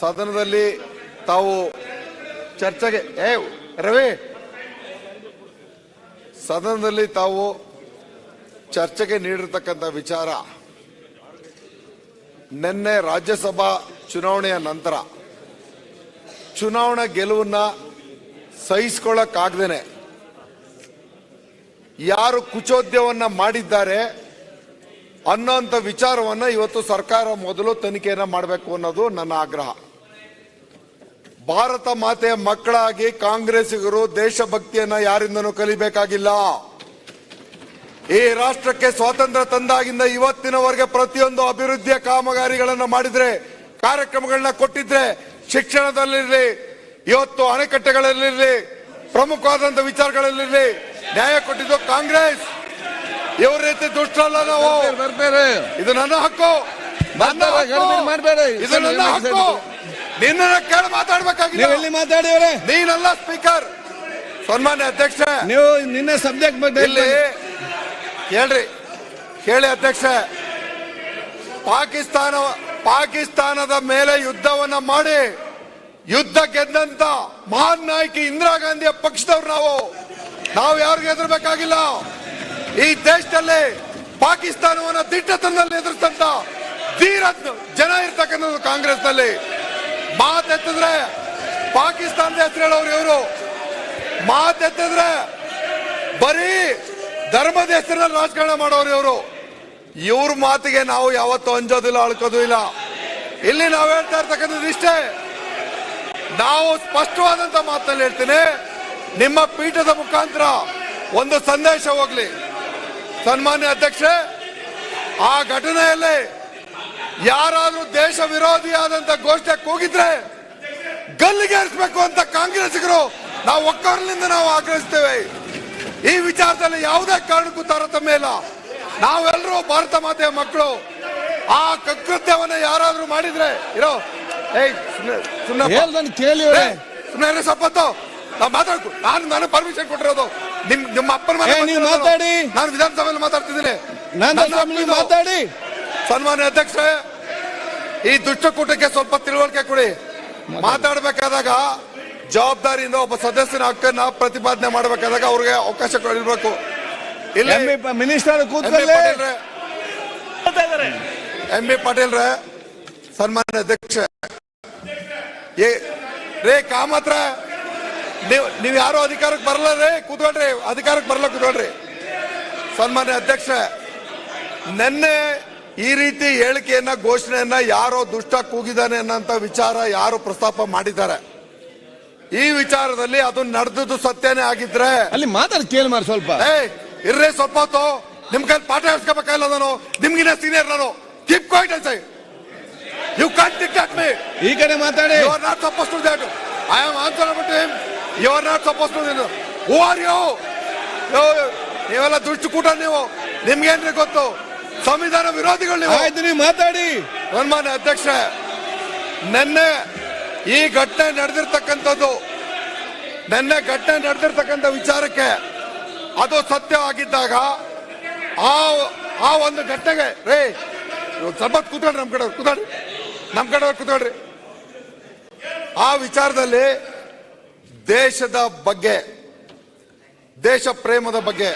ಸದನದಲ್ಲಿ ತಾವು ಚರ್ಚೆಗೆ, ಏ, ರವಿ! ಸದನದಲ್ಲಿ ತಾವು ಚರ್ಚೆಗೆ ನೀಡಿರ್ತಕ್ಕಂಥ ವಿಚಾರ ನಿನ್ನೆ ರಾಜ್ಯಸಭಾ ಚುನಾವಣೆಯ ನಂತರ ಚುನಾವಣಾ ಗೆಲುವನ್ನ ಸಹಿಸ್ಕೊಳ್ಳಕ್ಕಾಗ್ದೇನೆ ಯಾರು ಕುಚೋದ್ಯವನ್ನ ಮಾಡಿದ್ದಾರೆ ಅನ್ನೋಂಥ ವಿಚಾರವನ್ನ ಇವತ್ತು ಸರ್ಕಾರ ಮೊದಲು ತನಿಖೆಯನ್ನ ಮಾಡಬೇಕು ಅನ್ನೋದು ನನ್ನ ಆಗ್ರಹ. ಭಾರತ ಮಾತೆಯ ಮಕ್ಕಳಾಗಿ ಕಾಂಗ್ರೆಸ್ಸಿಗರು ದೇಶಭಕ್ತಿಯನ್ನ ಯಾರಿಂದನೂ ಕಲಿಬೇಕಾಗಿಲ್ಲ. ಈ ರಾಷ್ಟ್ರಕ್ಕೆ ಸ್ವಾತಂತ್ರ್ಯ ತಂದಾಗಿಂದ ಇವತ್ತಿನವರೆಗೆ ಪ್ರತಿಯೊಂದು ಅಭಿವೃದ್ಧಿಯ ಕಾಮಗಾರಿಗಳನ್ನು ಮಾಡಿದ್ರೆ, ಕಾರ್ಯಕ್ರಮಗಳನ್ನ ಕೊಟ್ಟಿದ್ರೆ, ಶಿಕ್ಷಣದಲ್ಲಿರಲಿ, ಇವತ್ತು ಅಣೆಕಟ್ಟೆಗಳಲ್ಲಿರಲಿ ಪ್ರಮುಖವಾದಂತ ವಿಚಾರಗಳಲ್ಲಿರಲಿ ನ್ಯಾಯ ಕೊಟ್ಟಿದ್ದು ಕಾಂಗ್ರೆಸ್. ಇವ್ರ ರೀತಿ ದುಷ್ಟರಲ್ಲ ನಾವು. ಬರ್ಬೇರೆ ಇದು ನನ್ನ ಹಕ್ಕು. ನನ್ನ. ಮಾಡ್ಬೇಡಿ. ಇದು ನನ್ನ ಹಕ್ಕು. ನಿನ್ನ ಕೇಳಿ ಮಾತಾಡ್ಬೇಕಾಗಿ ನೀವು ಎಲ್ಲಿ ಮಾತಾಡಿವ್ರೆ ನೀನಲ್ಲ ಸ್ಪೀಕರ್. ಸನ್ಮಾನ್ಯ ಅಧ್ಯಕ್ಷ. ನೀವು ನಿನ್ನೆ ಸಬ್ಜೆಕ್ಟ್ ಬಗ್ಗೆ ಇಲ್ಲಿ ಹೇಳ್ರಿ ಹೇಳಿ ಅಧ್ಯಕ್ಷ. ಪಾಕಿಸ್ತಾನ ಪಾಕಿಸ್ತಾನದ ಮೇಲೆ ಯುದ್ಧವನ್ನ ಮಾಡಿ ಯುದ್ಧ ಗೆದ್ದಂತ ಮಹಾನ್ ನಾಯಕಿ ಇಂದಿರಾ ಗಾಂಧಿಯ ಪಕ್ಷದವ್ರು ನಾವು. ನಾವು ಯಾರಿಗೂ ಎದುರಬೇಕಾಗಿಲ್ಲ? ಈ ದೇಶದಲ್ಲಿ ಪಾಕಿಸ್ತಾನವನ್ನ ದಿಟ್ಟತನದಲ್ಲಿ ಎದುರಿಸಂತ ಧೀರ ಜನ ಇರ್ತಕ್ಕಂಥದ್ದು ಕಾಂಗ್ರೆಸ್ನಲ್ಲಿ. ಮಾತೆತ್ತಿದ್ರೆ ಪಾಕಿಸ್ತಾನದ ಹೆಸರು ಹೇಳೋರು ಇವರು. ಮಾತೆತ್ತಿದ್ರೆ ಬರೀ ಧರ್ಮದ ಹೆಸರಿನಲ್ಲಿ ರಾಜಕಾರಣ ಮಾಡೋರು ಇವರು. ಇವ್ರ ಮಾತಿಗೆ ನಾವು ಯಾವತ್ತೂ ಅಂಜೋದಿಲ್ಲ, ಅಳ್ಕೋದು ಇಲ್ಲ. ಇಲ್ಲಿ ನಾವು ಹೇಳ್ತಾ ಇರ್ತಕ್ಕಂಥದ್ದು ಇಷ್ಟೇ. ನಾವು ಸ್ಪಷ್ಟವಾದಂತ ಮಾತಲ್ಲಿ ಹೇಳ್ತೀನಿ, ನಿಮ್ಮ ಪೀಠದ ಮುಖಾಂತರ ಒಂದು ಸಂದೇಶ ಹೋಗ್ಲಿ. ಸನ್ಮಾನ್ಯ ಅಧ್ಯಕ್ಷ ಆ ಘಟನೆಯಲ್ಲಿ ಯಾರಾದ್ರೂ ದೇಶ ವಿರೋಧಿ ಆದಂತ ಗೋಷ್ಠಿ ಕೂಗಿದ್ರೆ ಗಲ್ಲಿಗೇರಿಸಬೇಕು ಅಂತ ಕಾಂಗ್ರೆಸ್ಸಿಗರು ನಾವು ಒಕ್ಕಲಿನಿಂದ ನಾವು ಆಗ್ರಹಿಸ್ತೇವೆ. ಈ ವಿಚಾರದಲ್ಲಿ ಯಾವುದೇ ಕಾರಣಕ್ಕೂ ತಾರತಮ್ಯ ಇಲ್ಲ. ನಾವೆಲ್ಲರೂ ಭಾರತ ಮಾತೆಯ ಮಕ್ಕಳು. ಆ ಕೃತ್ಯವನ್ನು ಯಾರಾದ್ರೂ ಮಾಡಿದ್ರೆ ಇರೋ ಸುಮ್ಮನೆ ಸಪ್ಪತ್ತು. ನಾವು ಮಾತಾಡ್ಕೊ ನಾನು ನಾನು ಪರ್ಮಿಷನ್ ಕೊಟ್ಟಿರೋದು. ನಿಮ್ ನಿಮ್ಮ ಅಪ್ಪನ ಮನೆ ನೀವು ಮಾತಾಡಿ. ನಾನು ವಿಧಾನಸಭೆಯಲ್ಲಿ ಮಾತಾಡ್ತಿದ್ದೀನಿ. ನನ್ನ ಮಾತಾಡಿ. ಸನ್ಮಾನ್ಯ ಅಧ್ಯಕ್ಷ ಈ ದುಷ್ಟಕೂಟಕ್ಕೆ ಸ್ವಲ್ಪ ತಿಳುವಳಿಕೆ ಕೊಡಿ. ಮಾತಾಡಬೇಕಾದಾಗ ಜವಾಬ್ದಾರಿಯಿಂದ ಒಬ್ಬ ಸದಸ್ಯನ ಹಕ್ಕನ್ನ ಪ್ರತಿಪಾದನೆ ಮಾಡಬೇಕಾದಾಗ ಅವ್ರಿಗೆ ಅವಕಾಶ ಕೊಡಿರ್ಬೇಕು ಇಲ್ಲಿ M B minister M B ಕೂತ್ಕೊಳ್ಳಿ. ಪಾಟೀಲ್ರೆ. ಎಂ ಬಿ ಪಾಟೀಲ್ರೆ ಸನ್ಮಾನ್ಯ ಅಧ್ಯಕ್ಷ ಏ ರೇ ಕಾಮತ್ರ ನೀವು ನೀವು ಯಾರು ಅಧಿಕಾರಕ್ಕೆ ಬರಲ್ಲ ರೇ ಕೂತ್ಕೊಳ್ರಿ ಅಧಿಕಾರಕ್ಕೆ ಬರಲ್ಲ ಕೂತ್ಕೊಳ್ರಿ. ಸನ್ಮಾನ್ಯ ಅಧ್ಯಕ್ಷ ನಿನ್ನೆ ಈ ರೀತಿ ಹೇಳಿಕೆಯನ್ನ ಘೋಷಣೆಯನ್ನ ಯಾರೋ ದುಷ್ಟ ಕೂಗಿದಾನೆ ಅನ್ನೋಂಥ ವಿಚಾರ ಯಾರು ಪ್ರಸ್ತಾಪ ಮಾಡಿದ್ದಾರೆ. ಈ ವಿಚಾರದಲ್ಲಿ ಅದು ನಡೆದದ್ದು ಸತ್ಯನೇ ಆಗಿದ್ರೆ ಅಲ್ಲಿ ಮಾತಾಡಿ ಕೇಳಿ ಮಾರಿ ಸ್ವಲ್ಪ. ಏ ಇರ್ರಿ ಸ್ವಲ್ಪ ಹೊತ್ತು. ನಿಮ್ ಕೈ ಪಾಠ ಹೇಳ್ಸ್ಕೋಬೇಕಾಗಿಲ್ಲ ನಾನು. ನಿಮ್ಗಿನ ಸೀನಿಯರ್ ನಾನು. ಕೀಪ್ ಕ್ವೈಟ್ ಅಂತ ಯು ಕಾಂಟ್ ಟಿಕ್ ಮೀ ಈ ಕಡೆ ಮಾತಾಡಿ. You are not suppose to that I am answer about him you are not suppose to who are you ನೀವೆಲ್ಲ ದುಷ್ಟಕೂಟ ನೀವು ನಿಮ್ಗೇನ್ರಿ ಗೊತ್ತು ಸಂವಿಧಾನ ವಿರೋಧಿಗಳು ನೀವು ಆಯ್ತು ನೀವು ಮಾತಾಡಿ ಸನ್ಮಾನ್ಯ ಅಧ್ಯಕ್ಷ ನೆನ್ನೆ ಈ ಘಟನೆ ನಡೆದಿರ್ತಕ್ಕಂಥದ್ದು ನೆನ್ನೆ ಘಟನೆ ನಡೆದಿರ್ತಕ್ಕಂಥ ವಿಚಾರಕ್ಕೆ ಅದು ಸತ್ಯವಾಗಿದ್ದಾಗ ಆ ಆ ಒಂದು ಘಟನೆಗೆ ರೇ ಸ್ವಲ್ಪ ಹೊತ್ತು ಕೂತ್ಕೊಳ್ರಿ ನಮ್ ಕಡೆ ಕೂತ್ಕೊಳ್ರಿ ನಮ್ ಕಡೆ ಕೂತ್ಕೊಳ್ರಿ ಆ ವಿಚಾರದಲ್ಲಿ ದೇಶದ ಬಗ್ಗೆ ದೇಶ ಪ್ರೇಮದ ಬಗ್ಗೆ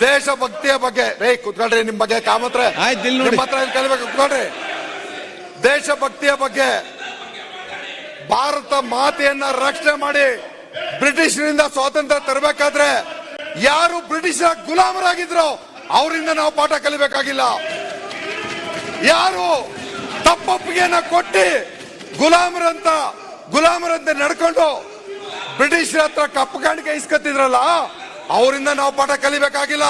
ದೇಶ ಭಕ್ತಿಯ ಬಗ್ಗೆ. ರೇ ಕುತ್ಕೊಳ್ರಿ ನಿಮ್ ಬಗ್ಗೆ ಕಾಮತ್ರ ಕಲಿಬೇಕು ಕೂತ್ಕೊಳ್ರಿ. ದೇಶಭಕ್ತಿಯ ಬಗ್ಗೆ ಭಾರತ ಮಾತೆಯನ್ನ ರಕ್ಷಣೆ ಮಾಡಿ ಬ್ರಿಟಿಷರಿಂದ ಸ್ವಾತಂತ್ರ್ಯ ತರಬೇಕಾದ್ರೆ ಯಾರು ಬ್ರಿಟಿಷರ ಗುಲಾಮರಾಗಿದ್ರು ಅವರಿಂದ ನಾವು ಪಾಠ ಕಲಿಬೇಕಾಗಿಲ್ಲ. ಯಾರು ತಪ್ಪೊಪ್ಪಿಗೆಯನ್ನ ಕೊಟ್ಟಿ ಗುಲಾಮರಂತ ಗುಲಾಮರಂತೆ ನಡ್ಕೊಂಡು ಬ್ರಿಟಿಷರ ಹತ್ರ ಕಪ್ಪು ಕಾಣಿಕೆ ಇಸ್ಕತ್ತಿದ್ರಲ್ಲ ಅವರಿಂದ ನಾವು ಪಾಠ ಕಲಿಬೇಕಾಗಿಲ್ಲ.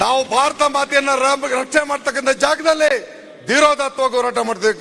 ನಾವು ಭಾರತ ಮಾತೆಯನ್ನ ರಕ್ಷಣೆ ಮಾಡ್ತಕ್ಕಂಥ ಜಾಗದಲ್ಲಿ ಧೀರೋದತ್ವ ಹೋರಾಟ ಮಾಡ್ತೀವಿ